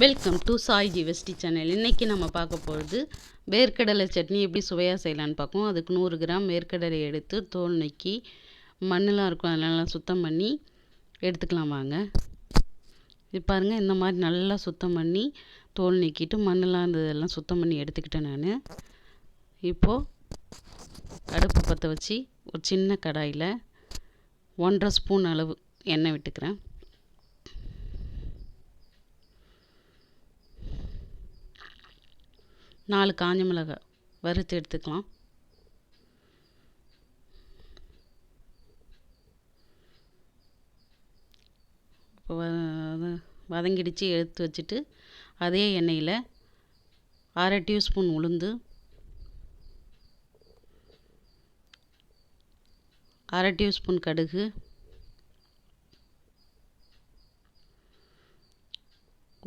Welcome to Sai ஜிவஸ்டி channel இன்றைக்கி நம்ம பார்க்க போகிறது வேர்க்கடலை சட்னி எப்படி சுவையாக செய்யலான்னு பார்ப்போம் அதுக்கு நூறு கிராம் வேர்க்கடலை எடுத்து தோல் நக்கி மண்ணெலாம் இருக்கும் அதெல்லாம் சுத்தம் பண்ணி எடுத்துக்கலாம் வாங்க. இது பாருங்கள் இந்த மாதிரி நல்லா சுத்தம் பண்ணி தோல் நீக்கிட்டு மண்ணெலாம் இருந்ததெல்லாம் சுத்தம் பண்ணி எடுத்துக்கிட்டேன் நான். இப்போது அடுப்பு பற்ற வச்சு ஒரு சின்ன கடாயில் ஒன்றரை ஸ்பூன் அளவு எண்ணெய் விட்டுக்கிறேன். நாலு காஞ்ச மிளகாய் வறுத்து எடுத்துக்கலாம். இப்போ வதங்கிடிச்சு எடுத்து வச்சுட்டு அதே எண்ணெயில் அரை டியூஸ்பூன் உளுந்து அரை டியூஸ்பூன் கடுகு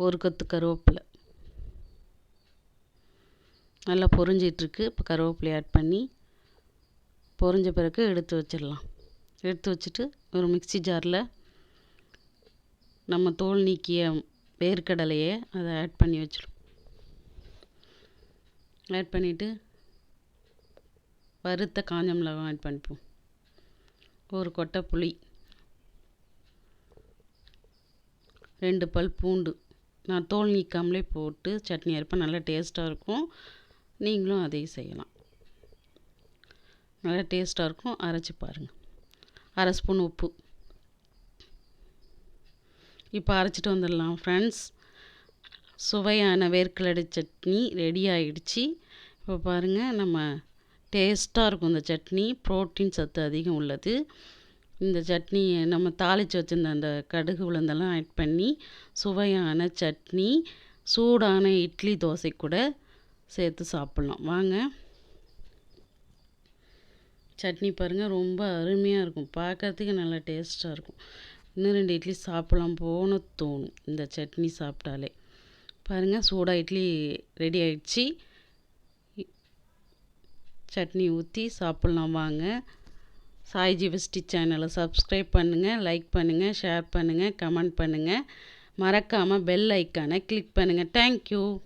ஒரு கொத்து கருவேப்பிலை. நல்லா பொரிஞ்சிட்ருக்கு. இப்போ கருவேப்பிலை ஆட் பண்ணி பொரிஞ்ச பிறகு எடுத்து வச்சிடலாம். எடுத்து வச்சுட்டு ஒரு மிக்ஸி ஜாரில் நம்ம தோல் நீக்கிய வேர்க்கடலையை அதை ஆட் பண்ணி வச்சிடும் ஆட் பண்ணிவிட்டு வறுத்த காஞ்ச மிளகாய் ஆட் பண்ணிப்போம். ஒரு கொட்டை புளி ரெண்டு பல் பூண்டு. நான் தோல் நீக்காமலே போட்டு சட்னி அரைப்பேன். நல்லா டேஸ்ட்டாக இருக்கும். நீங்களும் அதே செய்யலாம். நல்லா டேஸ்ட்டாக இருக்கும். அரைச்சி பாருங்கள் அரை ஸ்பூன் உப்பு. இப்போ அரைச்சிட்டு வந்துடலாம் ஃப்ரெண்ட்ஸ் சுவையான வேர்க்கடலை சட்னி ரெடி ஆகிடுச்சி இப்போ பாருங்கள் நம்ம டேஸ்ட்டாக இருக்கும் இந்த சட்னி. ப்ரோட்டீன் சத்து அதிகம் உள்ளது. இந்த சட்னி நம்ம தாளித்து வச்சிருந்த அந்த கடுகு உளுந்தெல்லாம் ஆட் பண்ணி சுவையான சட்னி சூடான இட்லி தோசை கூட சேர்த்து சாப்பிட்லாம். வாங்க. சட்னி பாருங்கள் ரொம்ப அருமையாக இருக்கும். பார்க்கறதுக்கு நல்லா டேஸ்ட்டாக இருக்கும். இன்னும் ரெண்டு இட்லி சாப்பிட்லாம் போன தோணும். இந்த சட்னி சாப்பிட்டாலே. பாருங்கள் சூடாக இட்லி ரெடி ஆயிடுச்சு. சட்னி ஊற்றி சாப்பிட்லாம். வாங்க. சாய் ஜிவஸ்டி சேனலை சப்ஸ்கிரைப் பண்ணுங்கள் லைக் பண்ணுங்கள் ஷேர் பண்ணுங்கள் கமெண்ட் பண்ணுங்கள் மறக்காமல் பெல் ஐக்கானை கிளிக் பண்ணுங்கள் தேங்க்யூ.